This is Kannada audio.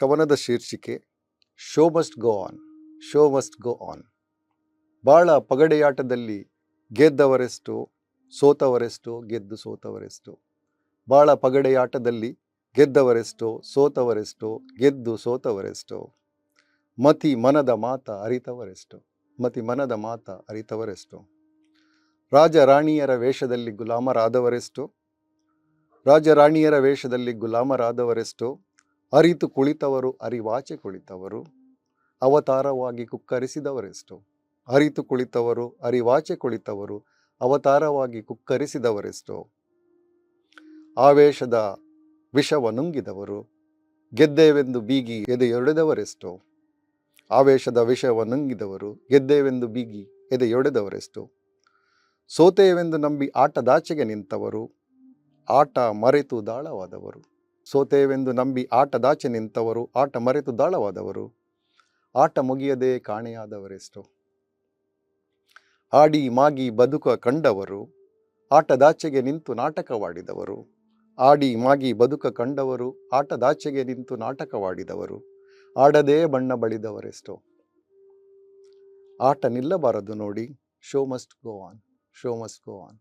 ಕವನದ ಶೀರ್ಷಿಕೆ show must go on show must go on ಭಾಳ ಪಗಡೆಯಾಟದಲ್ಲಿ ಗೆದ್ದವರೆಷ್ಟು, ಸೋತವರೆಷ್ಟು, ಗೆದ್ದು ಸೋತವರೆಷ್ಟು. ಭಾಳ ಪಗಡೆಯಾಟದಲ್ಲಿ ಗೆದ್ದವರೆಷ್ಟು, ಸೋತವರೆಷ್ಟು, ಗೆದ್ದು ಸೋತವರೆಷ್ಟು. ಮತಿ ಮನದ ಮಾತ ಅರಿತವರೆಷ್ಟು, ಮತಿ ಮನದ ಮಾತ ಅರಿತವರೆಷ್ಟು. ರಾಜ ರಾಣಿಯರ ವೇಷದಲ್ಲಿ ಗುಲಾಮರಾದವರೆಷ್ಟು, ರಾಜರಾಣಿಯರ ವೇಷದಲ್ಲಿ ಗುಲಾಮರಾದವರೆಷ್ಟು. ಅರಿತು ಕುಳಿತವರು, ಅರಿವಾಚೆ ಕುಳಿತವರು, ಅವತಾರವಾಗಿ ಕುಕ್ಕರಿಸಿದವರೆಷ್ಟು. ಅರಿತು ಕುಳಿತವರು, ಅರಿವಾಚೆ ಕುಳಿತವರು, ಅವತಾರವಾಗಿ ಕುಕ್ಕರಿಸಿದವರೆಷ್ಟು. ಆವೇಶದ ವಿಷವ ನುಂಗಿದವರು, ಗೆದ್ದೇವೆಂದು ಬೀಗಿ ಎದೆಯೊಡೆದವರೆಷ್ಟು. ಆವೇಶದ ವಿಷವ ನುಂಗಿದವರು, ಗೆದ್ದೇವೆಂದು ಬೀಗಿ ಎದೆಯೊಡೆದವರೆಷ್ಟು. ಸೋತೆಯವೆಂದು ನಂಬಿ ಆಟದಾಚೆಗೆ ನಿಂತವರು, ಆಟ ಮರೆತು ದಾಳವಾದವರು. ಸೋತೆಯವೆಂದು ನಂಬಿ ಆಟದಾಚೆ ನಿಂತವರು, ಆಟ ಮರೆತು ದಾಳವಾದವರು. ಆಟ ಮುಗಿಯದೆ ಕಾಣೆಯಾದವರೆಷ್ಟು. ಆಡಿ ಮಾಗಿ ಬದುಕ ಕಂಡವರು ಆಟದಾಚೆಗೆ ನಿಂತು ನಾಟಕವಾಡಿದವರು. ಆಡಿ ಮಾಗಿ ಬದುಕ ಕಂಡವರು ಆಟದಾಚೆಗೆ ನಿಂತು ನಾಟಕವಾಡಿದವರು. ಆಡದೇ ಬಣ್ಣ ಬಳಿದವರೆಷ್ಟೋ. ಆಟ ನಿಲ್ಲಬಾರದು ನೋಡಿ, show must go on, show must go on.